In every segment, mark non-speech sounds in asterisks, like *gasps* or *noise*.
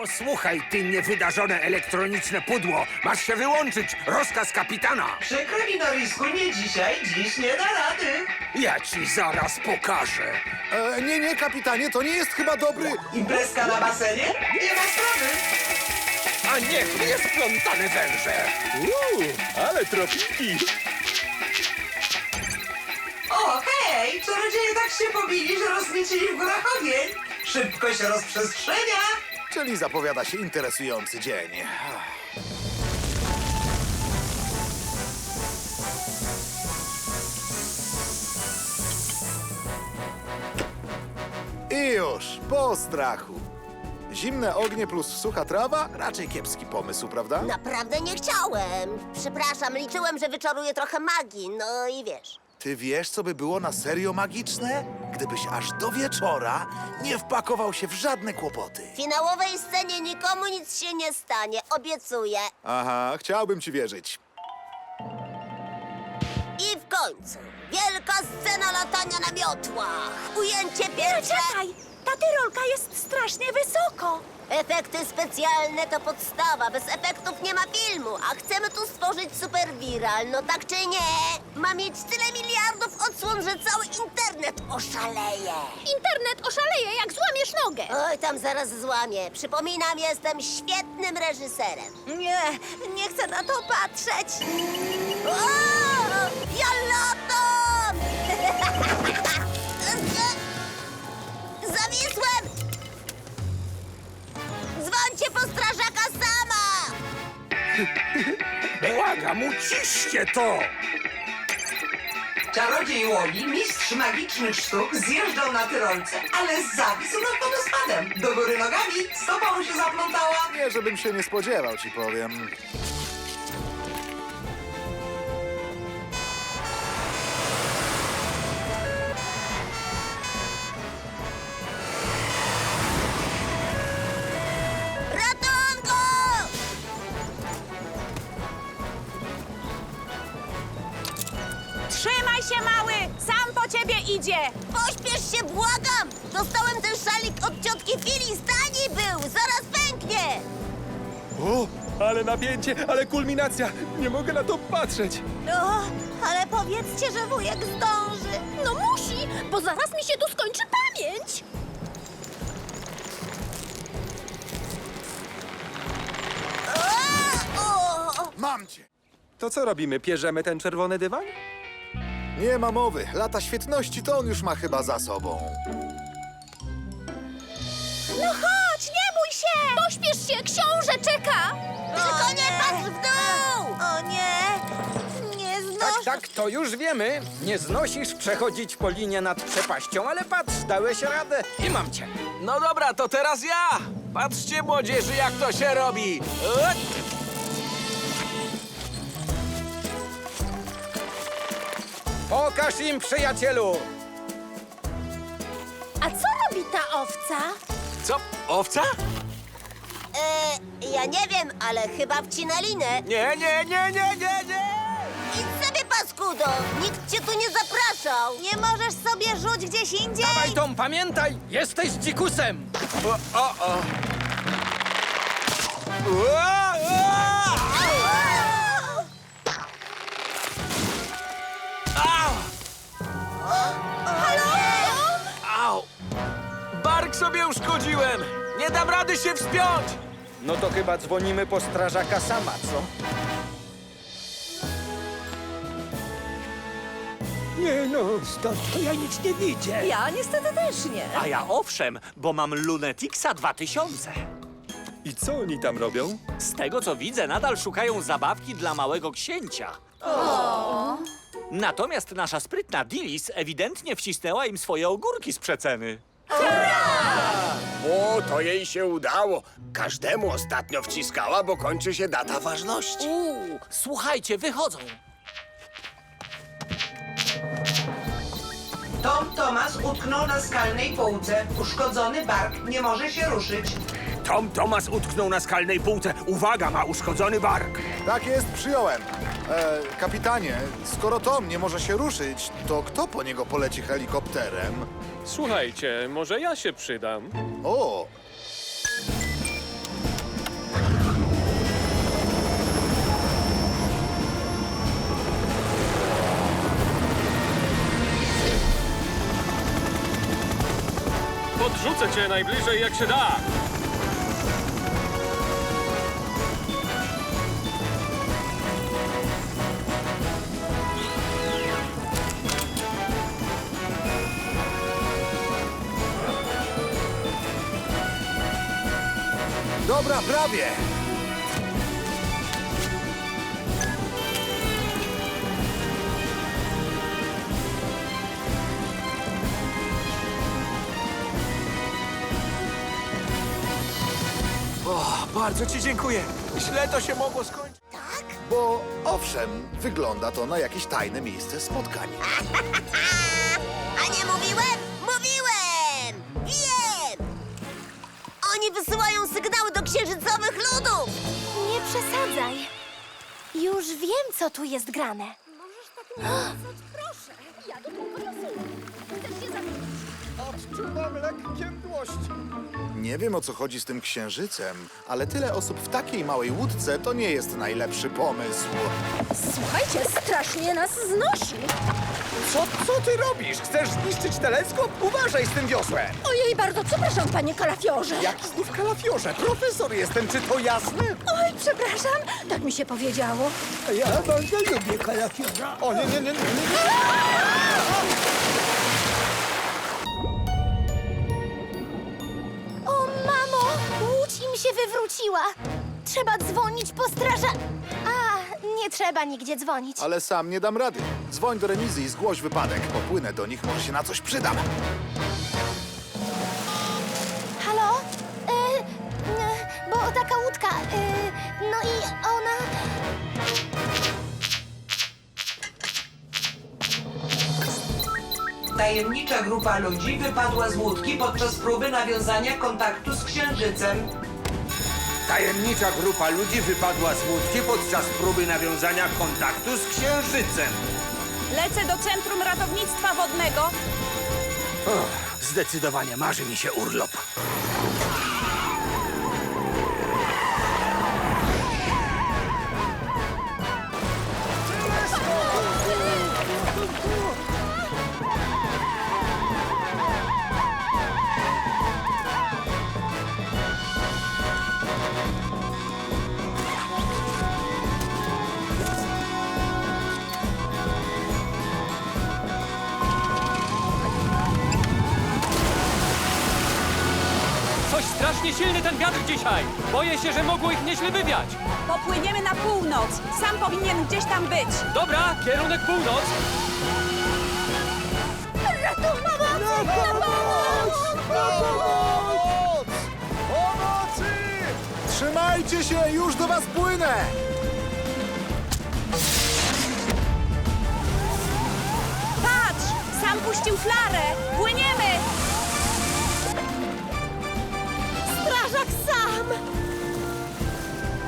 Posłuchaj, ty niewydarzone elektroniczne pudło. Masz się wyłączyć. Rozkaz kapitana. Przykro mi, Norisku, nie dzisiaj, dziś nie da rady. Ja ci zaraz pokażę. E, nie, nie, kapitanie, to nie jest chyba dobry... Imprezka na basenie? Nie ma sprawy. A niech mnie splątane węże. Uuu, ale tropiki! O, hej, czarodzieje tak się pobili, że rozmiecili w górach ogień. Szybko się rozprzestrzenia. Czyli zapowiada się interesujący dzień. I już, po strachu. Zimne ognie plus sucha trawa? Raczej kiepski pomysł, prawda? Naprawdę nie chciałem. Przepraszam, liczyłem, że wyczaruję trochę magii, no i wiesz. Ty wiesz, co by było na serio magiczne? Gdybyś aż do wieczora nie wpakował się w żadne kłopoty. W finałowej scenie nikomu nic się nie stanie, obiecuję. Aha, chciałbym ci wierzyć. I w końcu, wielka scena latania na miotłach. Ujęcie pierwsze. Czekaj! Ta tyrolka jest strasznie wysoko! Efekty specjalne to podstawa. Bez efektów nie ma filmu, a chcemy tu stworzyć super viral, no tak czy nie? Ma mieć tyle miliardów odsłon, że cały internet oszaleje. Internet oszaleje, jak złamiesz nogę! Oj, tam zaraz złamię. Przypominam, jestem świetnym reżyserem. Nie, nie chcę na to patrzeć! O! Ja latam! Dzwońcie po strażaka sama! Błagam, uciszcie to. Czarodziej Łoni, mistrz magicznych sztuk, zjeżdżał na tyrolce, ale zawisł nad wodospadem. Do góry nogami, stopa mu się zaplątała. Nie, żebym się nie spodziewał, ci powiem. Ale napięcie, ale kulminacja! Nie mogę na to patrzeć! O, ale powiedzcie, że wujek zdąży! No musi, bo zaraz mi się tu skończy pamięć! O! Mam cię! To co robimy? Pierzemy ten czerwony dywan? Nie ma mowy. Lata świetności to on już ma chyba za sobą. Nie! Pośpiesz się, książę czeka! Tylko nie patrz w dół! O nie, nie Tak, znoszę... tak, to już wiemy. Nie znosisz przechodzić po linie nad przepaścią, ale patrz, dałeś radę i mam cię. No dobra, to teraz ja! Patrzcie, młodzieży, jak to się robi! Ot! Pokaż im, przyjacielu! A co robi ta owca? Co, owca? E, ja nie wiem, ale chyba wcina linę. Nie, nie, nie, nie, nie, nie! Idź sobie, paskudo! Nikt cię tu nie zapraszał! Nie możesz sobie rzuć gdzieś indziej? Dawaj, Tom, pamiętaj, jesteś dzikusem! O, o, o. Ua, ua! Au! Au! Bark sobie uszkodziłem! Nie dam rady się wspiąć! No to chyba dzwonimy po strażaka sama, co? Nie no, stąd to ja nic nie widzę. Ja niestety też nie. A ja owszem, bo mam Lunetixa 2000. I co oni tam robią? Z tego co widzę, nadal szukają zabawki dla małego księcia. Natomiast nasza sprytna Dilis ewidentnie wcisnęła im swoje ogórki z przeceny. O, to jej się udało. Każdemu ostatnio wciskała, bo kończy się data ważności. Uuu, słuchajcie, wychodzą. Tom Tomas utknął na skalnej półce. Uszkodzony bark nie może się ruszyć. Tom Tomas utknął na skalnej półce. Uwaga, ma uszkodzony bark. Tak jest, przyjąłem. E, kapitanie, skoro Tom nie może się ruszyć, to kto po niego poleci helikopterem? Słuchajcie, może ja się przydam. O! Podrzucę cię najbliżej jak się da. Prawie. O, bardzo ci dziękuję. Źle to się mogło skończyć. Bo owszem, wygląda to na jakieś tajne miejsce spotkań. *laughs* wysyłają sygnały do księżycowych ludów! Nie przesadzaj. Już wiem, co tu jest grane. Możesz tak nie *gasps* pisać, Odczuwam lekkie mdłości. Nie wiem o co chodzi z tym księżycem, ale tyle osób w takiej małej łódce to nie jest najlepszy pomysł. Słuchajcie, strasznie nas znosi. Co, co ty robisz? Chcesz zniszczyć teleskop? Uważaj z tym wiosłem! Ojej, bardzo przepraszam, panie kalafiorze. Jak znów kalafiorze? Profesor jestem, czy to jasne? Oj, przepraszam, tak mi się powiedziało. Ja bardzo lubię kalafiora. O nie, nie, nie, nie, nie. Się wywróciła. Trzeba dzwonić po straża... A, nie trzeba nigdzie dzwonić. Ale sam nie dam rady. Dzwoń do remizy i zgłoś wypadek. Popłynę do nich, może się na coś przydam. Halo? Y, bo taka łódka, y, no i ona... Tajemnicza grupa ludzi wypadła z łódki podczas próby nawiązania kontaktu z księżycem. Tajemnicza grupa ludzi wypadła z łódki podczas próby nawiązania kontaktu z księżycem. Lecę do Centrum Ratownictwa Wodnego. Zdecydowanie marzy mi się urlop. Silny ten wiatr dzisiaj! Boję się, że mogło ich nieźle wywiać! Popłyniemy na północ. Sam powinien gdzieś tam być. Dobra, kierunek północ! Pomocy! Trzymajcie się, już do was płynę! Patrz! Sam puścił flarę. Płyniemy!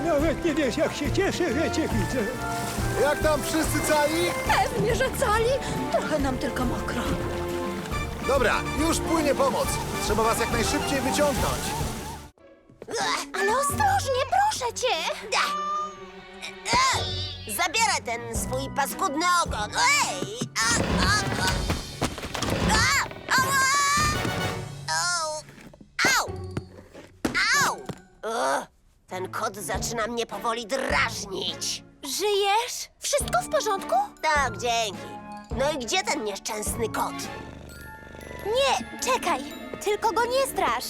Nawet nie wiesz, jak się cieszę, że cię widzę. Jak tam wszyscy cali? Pewnie, że cali. Trochę nam tylko mokro. Dobra, już płynie pomoc. Trzeba was jak najszybciej wyciągnąć. Ale ostrożnie, proszę cię! Da. Zabierę ten swój paskudny ogon. Ej! A, zaczyna mnie powoli drażnić. Żyjesz? Wszystko w porządku? Tak, dzięki. No i gdzie ten nieszczęsny kot? Nie, czekaj. Tylko go nie straż.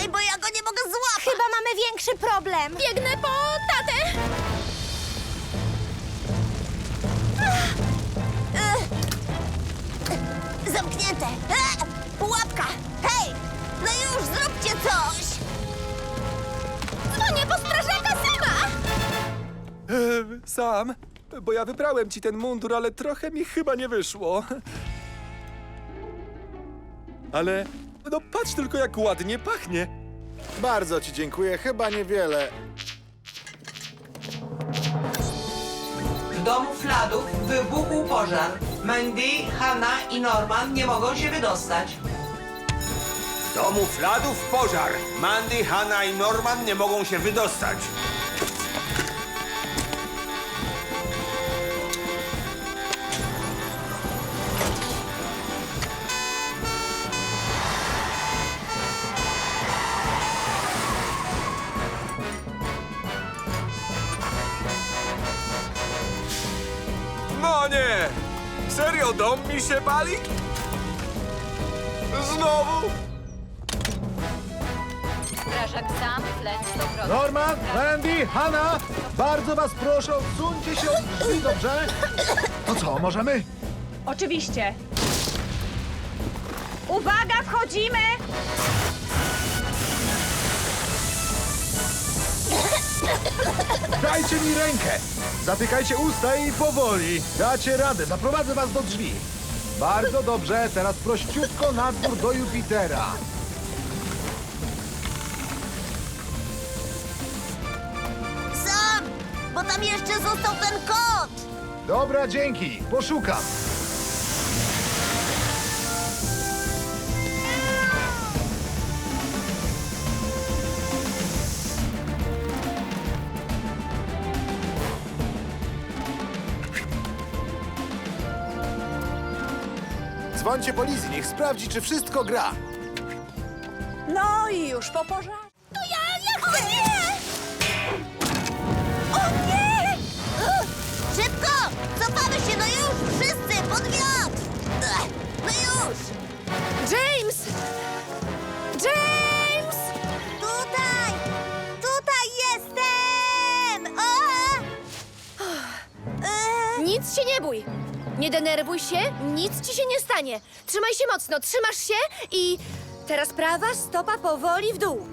Ej, bo ja go nie mogę złapać. Chyba mamy większy problem. Biegnę po tatę. Zamknięte. E, pułapka. Hej, no już zróbcie coś. Dzwonię po strażaka sama! Sam, bo ja wybrałem ci ten mundur, ale trochę mi chyba nie wyszło. Ale, no patrz tylko jak ładnie pachnie. Bardzo ci dziękuję, chyba niewiele. W domu Fladów wybuchł pożar. Mandy, Hanna i Norman nie mogą się wydostać. W domu Fladów pożar. Mandy, Hanna i Norman nie mogą się wydostać. Serio, dom mi się pali? Znowu? Strażak sam, Flen 100%. Norman, Randy, Hanna, bardzo was proszę, odsuńcie się od drzwi, dobrze? To co, możemy? Oczywiście. Uwaga, wchodzimy! Dajcie mi rękę! Zatykajcie usta i powoli. Dacie radę, zaprowadzę was do drzwi. Bardzo dobrze, teraz prościutko na dwór do Jupitera. Sam! Bo tam jeszcze został ten kot! Dobra, dzięki, poszukam. Dzwońcie policji, niech sprawdzi, czy wszystko gra. No i już po porządku. To ja, ja chcę! O nie! O nie! Szybko! Cofamy się, no już! Wszyscy, pod wiatr! Ech, No już! James! James! Tutaj! Tutaj jestem! O! E, Nic się nie bój. Nie denerwuj się, nic ci się nie stanie. Trzymaj się mocno, trzymasz się i... Teraz prawa stopa powoli w dół.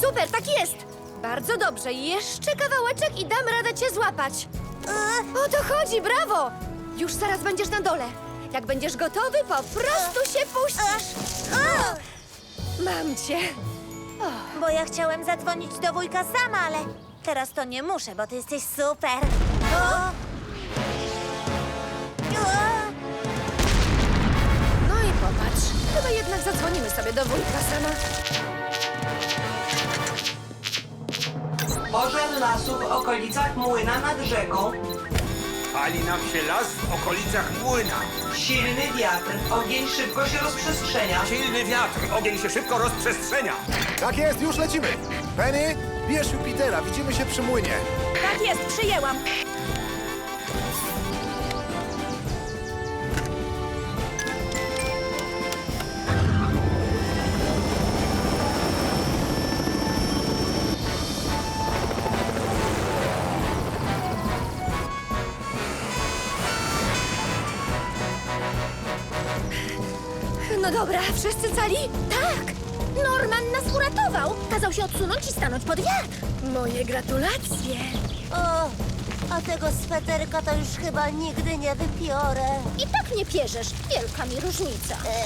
Super, tak jest. Bardzo dobrze, jeszcze kawałeczek i dam radę cię złapać. O to chodzi, brawo! Już zaraz będziesz na dole. Jak będziesz gotowy, po prostu się puścisz. Mam cię. Bo ja chciałem zadzwonić do wujka sama, ale teraz to nie muszę, bo ty jesteś super. O! Chyba jednak zadzwonimy sobie do wujka sama. Pożar lasu w okolicach młyna nad rzeką. Pali nam się las w okolicach młyna. Silny wiatr. Ogień szybko się rozprzestrzenia. Silny wiatr, ogień się szybko rozprzestrzenia. Tak jest, już lecimy. Penny, bierz Jupitera, widzimy się przy młynie. Tak jest, przyjęłam. No dobra, wszyscy cali? Tak! Norman nas uratował! Kazał się odsunąć i stanąć pod wiatr. Moje gratulacje. O! A tego sweterka to już chyba nigdy nie wypiorę. I tak nie pierzesz. Wielka mi różnica. E,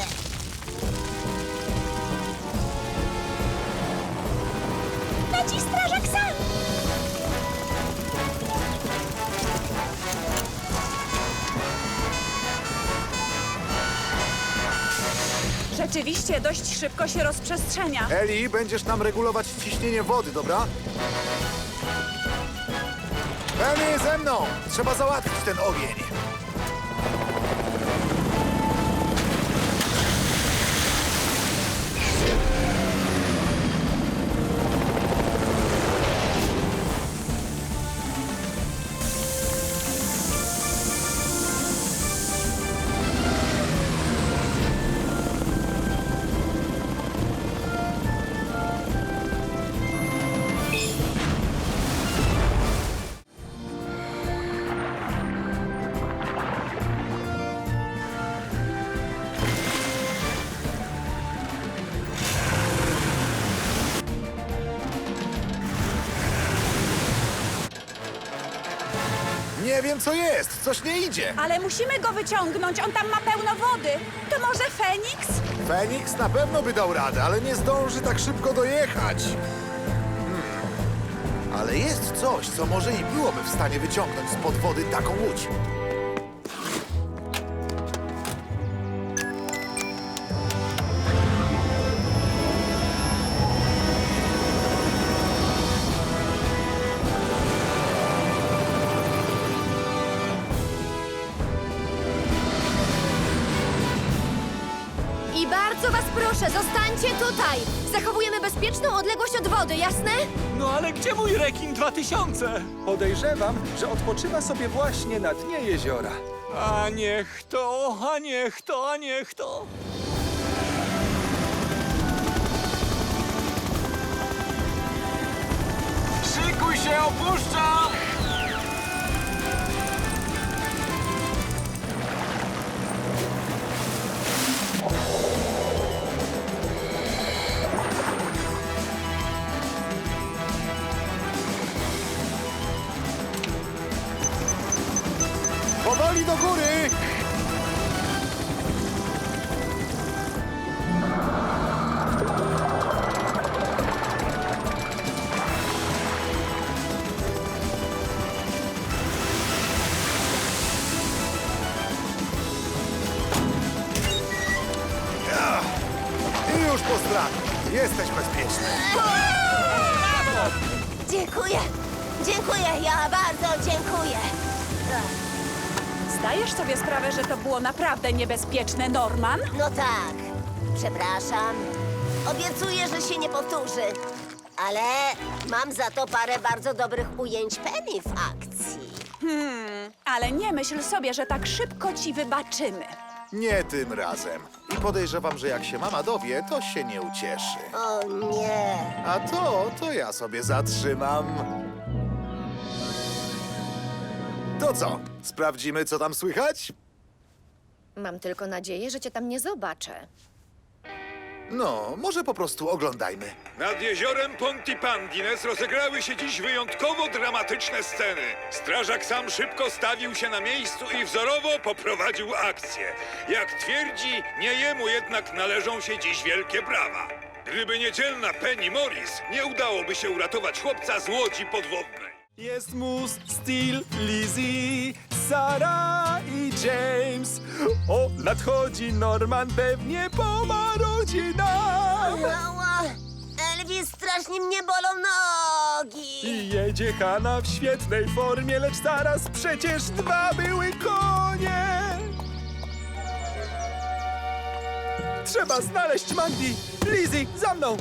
Rzeczywiście dość szybko się rozprzestrzenia. Eli, będziesz nam regulować ciśnienie wody, dobra? Penny, ze mną! Trzeba załatwić ten ogień. Nie wiem, co jest. Coś nie idzie. Ale musimy go wyciągnąć, on tam ma pełno wody. To może Feniks? Feniks na pewno by dał radę, ale nie zdąży tak szybko dojechać. Hmm. Ale jest coś, co może i byłoby w stanie wyciągnąć spod wody taką łódź. I bardzo was proszę, zostańcie tutaj! Zachowujemy bezpieczną odległość od wody, jasne? No ale gdzie mój rekin 2000? Podejrzewam, że odpoczywa sobie właśnie na dnie jeziora. A niech to, a niech to, a niech to. Szykuj się, opuszczam! Zdajesz sobie sprawę, że to było naprawdę niebezpieczne, Norman? No tak, przepraszam. Obiecuję, że się nie powtórzy. Ale mam za to parę bardzo dobrych ujęć Penny w akcji. Ale nie myśl sobie, że tak szybko ci wybaczymy. Nie tym razem. I podejrzewam, że jak się mama dowie, to się nie ucieszy. O nie. A to, to ja sobie zatrzymam. To co? Sprawdzimy, co tam słychać? Mam tylko nadzieję, że cię tam nie zobaczę. No, może po prostu oglądajmy. Nad jeziorem Pontipandines rozegrały się dziś wyjątkowo dramatyczne sceny. Strażak sam szybko stawił się na miejscu i wzorowo poprowadził akcję. Jak twierdzi, nie jemu jednak należą się dziś wielkie brawa. Gdyby nie dzielna Penny Morris, nie udałoby się uratować chłopca z łodzi podwodnej. Jest mus, Steel, Lizzie, Sara i James. O, nadchodzi Norman, pewnie pomarudzi nam. Elvis, strasznie mnie bolą nogi. I jedzie Hanna w świetnej formie, lecz zaraz przecież dwa były konie. Trzeba znaleźć Mandy. Lizzie, za mną.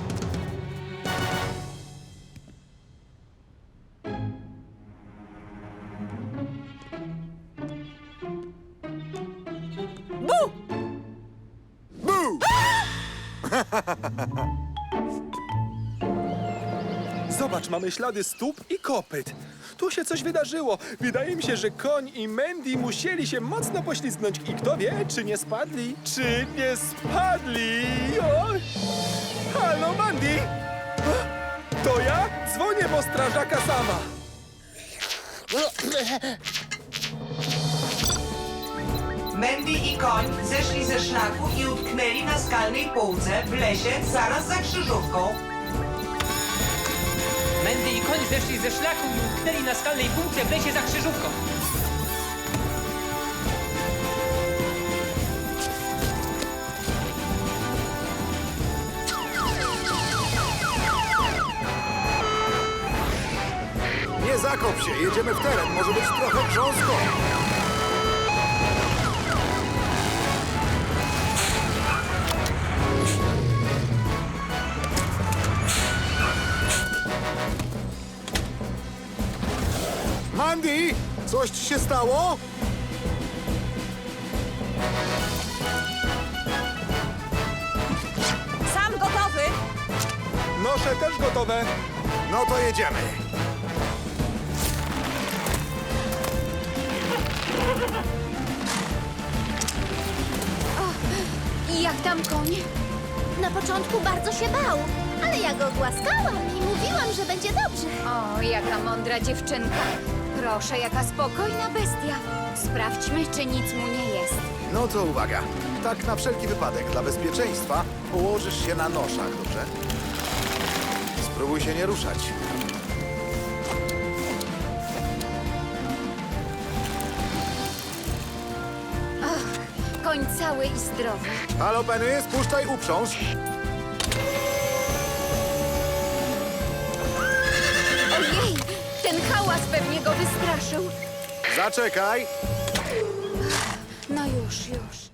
Mamy ślady stóp i kopyt. Tu się coś wydarzyło. Wydaje mi się, że koń i Mandy musieli się mocno poślizgnąć i kto wie, czy nie spadli, czy nie spadli. O! Halo, Mandy! To ja? Dzwonię po strażaka sama. Mandy i koń zeszli ze szlaku i utknęli na skalnej półce w lesie zaraz za krzyżówką. Mendy i koń zeszli ze szlaku i utknęli na skalnej półce w lesie za krzyżówką. Nie zakop się, jedziemy w teren, może być trochę grząsko. Coś ci się stało? Sam gotowy! Nosze też gotowe. No to jedziemy. I jak tam koń? Na początku bardzo się bał, ale ja go głaskałam i mówiłam, że będzie dobrze. O, jaka mądra dziewczynka. Proszę, jaka spokojna bestia. Sprawdźmy, czy nic mu nie jest. No to uwaga. Tak na wszelki wypadek, dla bezpieczeństwa położysz się na noszach, dobrze? Spróbuj się nie ruszać. Koń cały i zdrowy. Halo, Penny, spuszczaj uprząż. Hałas pewnie go wystraszył. Zaczekaj. No już, już.